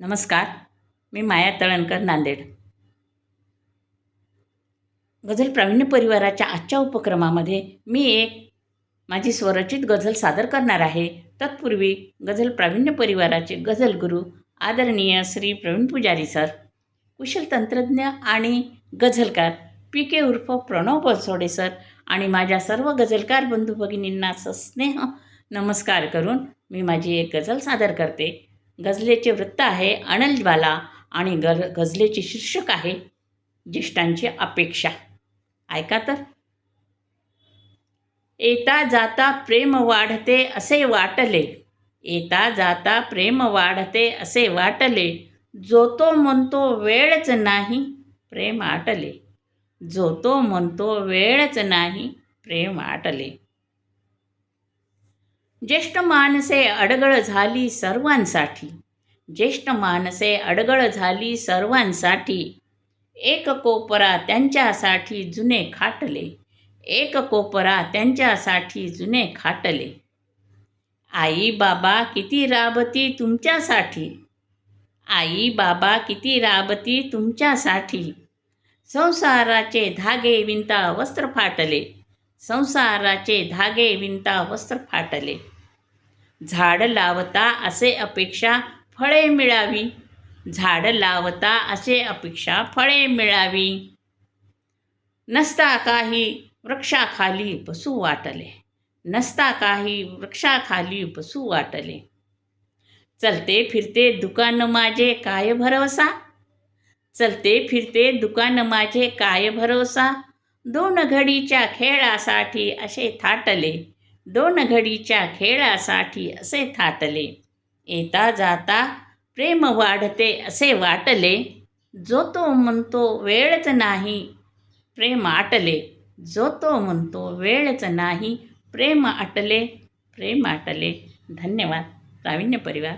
नमस्कार मी माया तळणकर नांदेड. गझल प्रावीण्य परिवाराच्या आजच्या उपक्रमामध्ये मी एक माझी स्वरचित गझल सादर करणार आहे. तत्पूर्वी गझल प्रावीण्य परिवाराचे गझल गुरु आदरणीय श्री प्रवीण पुजारी सर कुशल तंत्रज्ञ आणि गझलकार पी के उर्फ प्रणव बनसोडे सर आणि माझ्या सर्व गझलकार बंधू भगिनींना सस्नेह नमस्कार करून मी माझी एक गझल सादर करते. गझलेचे वृत्त आहे अनलज्वाला आणि ग गझलेचे शीर्षक आहे ज्येष्ठांची अपेक्षा. ऐका तर. येता जाता प्रेम वाढते असे वाटले. येता जाता प्रेम वाढते असे वाटले. जो तो म्हणतो वेळच नाही प्रेम आटले. जो तो म्हणतो वेळच नाही प्रेम आटले. ज्येष्ठ माणसे अडगळ झाली सर्वांसाठी. ज्येष्ठ माणसे अडगळ झाली सर्वांसाठी. एक कोपरा त्यांच्यासाठी जुने खाटले. एक कोपरा त्यांच्यासाठी जुने खाटले. आई बाबा किती राबती तुमच्यासाठी. आई बाबा किती राबती तुमच्यासाठी. संसाराचे धागे विंता वस्त्र फाटले. संसाराचे धागे विणता वस्त्र फाटले. झाड लावता असे अपेक्षा फळे मिळावी. झाड लावता असे अपेक्षा फळे मिळावी. नसता काही वृक्षाखाली बसू वाटले. नसता काही वृक्षाखाली बसू वाटले. चलते फिरते दुकान माझे काय भरवसा चलते फिरते दुकान माझे काय भरोसा? दोन घडीच्या खेळासाठी असे थाटले. दोन घडीच्या खेळासाठी असे थाटले. येता जाता प्रेम वाढते असे वाटले. जो तो म्हणतो वेळच नाही प्रेम आटले. जो तो म्हणतो वेळच नाही प्रेम आटले. प्रेम आटले. धन्यवाद. प्रावीण्य परिवार.